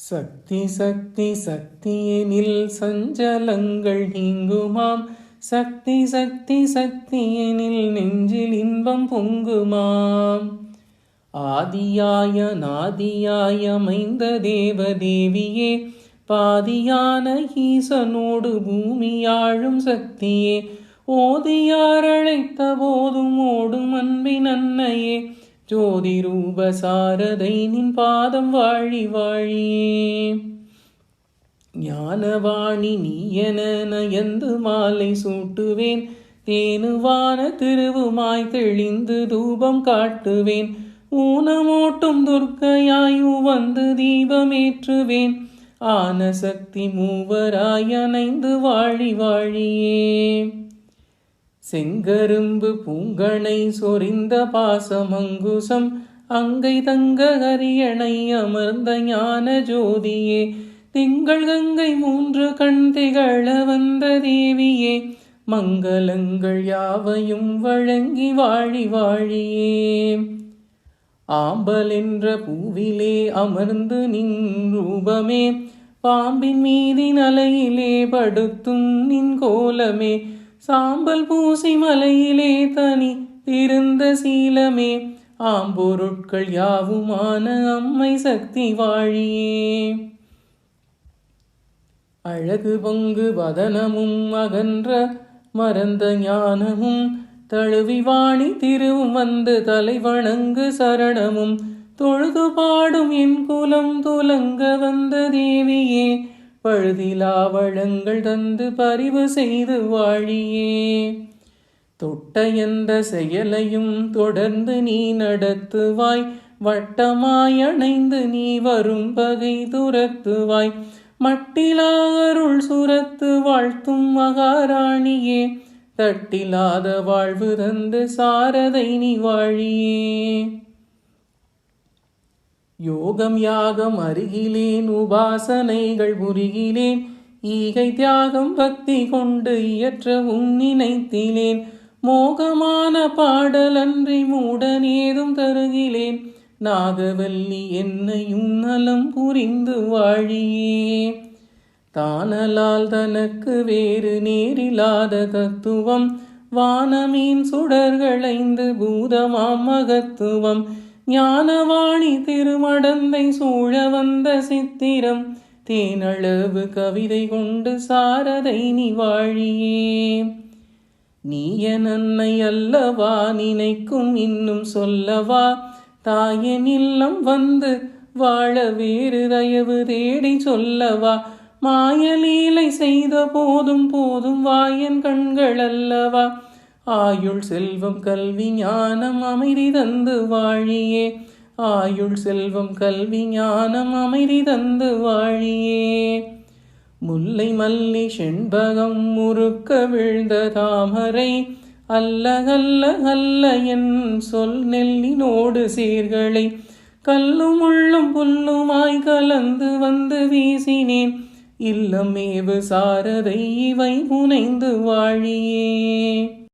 சக்தி சக்தி சக்தியெனில் சஞ்சலங்கள் நீங்குமாம். சக்தி சக்தி சக்தியெனில் நெஞ்சில் இன்பம் பொங்குமாம். ஆதியாய நாதியாய மைந்த தேவ தேவியே பாதியான ஈசனோடு பூமியாழும் சக்தியே ஓதியார் அழைத்த போதும் ஓடும் அன்பின் அன்னையே ஜோதி ரூப சாரதை நின் பாதம் வாழி வாழியே. ஞானவாணி நீ என நயந்து மாலை சூட்டுவேன். தேனுவான திருவுமாய் தெளிந்து தூபம் காட்டுவேன். ஊனமோட்டும் துர்க்கையாயு வந்து தீபமேற்றுவேன். ஆன சக்தி மூவராய் அணைந்து வாழி வாழியே. செங்கரும்பு பூங்கனை சொரிந்த பாசமங்குசம் அங்கை தங்க ஹரியணை அமர்ந்த ஞான ஜோதியே திங்கள் கங்கை மூன்று கண் திகழ வந்த தேவியே மங்களங்கள் யாவையும் வழங்கி வாழி வாழியே. ஆம்பல் என்ற பூவிலே அமர்ந்து நின் ரூபமே பாம்பின் மீதின் அலையிலே படுத்தும் நின் கோலமே சாம்பல் பூசி மலையிலே தனி திருந்த சீலமே. ஆம்பொருட்கள் யாவுமான அம்மை சக்தி வாழியே. அழகு பொங்கு வதனமும் அகன்ற மறந்த ஞானமும் தழுவி வாணி திருவும் வந்து தலை வணங்கு சரணமும். தொழுது பாடும் என் குலம் துலங்க வந்த தேவியே. பழுதிலா வளங்கள் தந்து பறிவு செய்து வாழியே. தொட்ட எந்த செயலையும் தொடர்ந்து நீ நடத்துவாய். வட்டமாய் அணைந்து நீ வரும் பகை துரத்துவாய். மட்டிலா அருள் சுரத்து வாழ்த்தும் மகாராணியே. தட்டிலாத வாழ்வு தந்து சாரதை நீ வாழியே. யோகம் யாகம் அருகிலேன் உபாசனைகள் புரிகிலேன் ஈகை தியாகம் பக்தி கொண்டு இயற்றவும் நினைத்திலேன். மோகமான பாடலன்றி மூடனேதும் தருகிலேன். நாகவல்லி என்னையும் நலம் புரிந்து வாழியே. தானலால் தனக்கு வேறு நேரில்லாத தத்துவம் வானமீன் சுடர்களைந்து பூதமாம் மகத்துவம் ஞானவாணி திருமடந்தை சூழ வந்த சித்திரம் தேனளவு கவிதை கொண்டு சாரதை நீ வாழியே. நீய நன்னை அல்லவா நினைக்கும் இன்னும் சொல்லவா? தாயன் இல்லம் வந்து வாழ வேறு தயவு தேடி சொல்லவா? மாயலீலை செய்த போதும் போதும் வாயன் கண்கள் அல்லவா? ஆயுள் செல்வம் கல்வி ஞானம் அமைதி தந்து வாழியே. ஆயுள் செல்வம் கல்வி ஞானம் அமைதி தந்து வாழியே. முல்லை மல்லி செண்பகம் முறுக்க விழுந்த தாமரை. அல்ல அல்ல அல்ல என் சொல் நெல்லினோடு சீர்களை. கல்லும் உள்ளும் புல்லுமாய் கலந்து வந்து வீசினேன். இல்லமேவு சாரதை இவை புனைந்து வாழியே.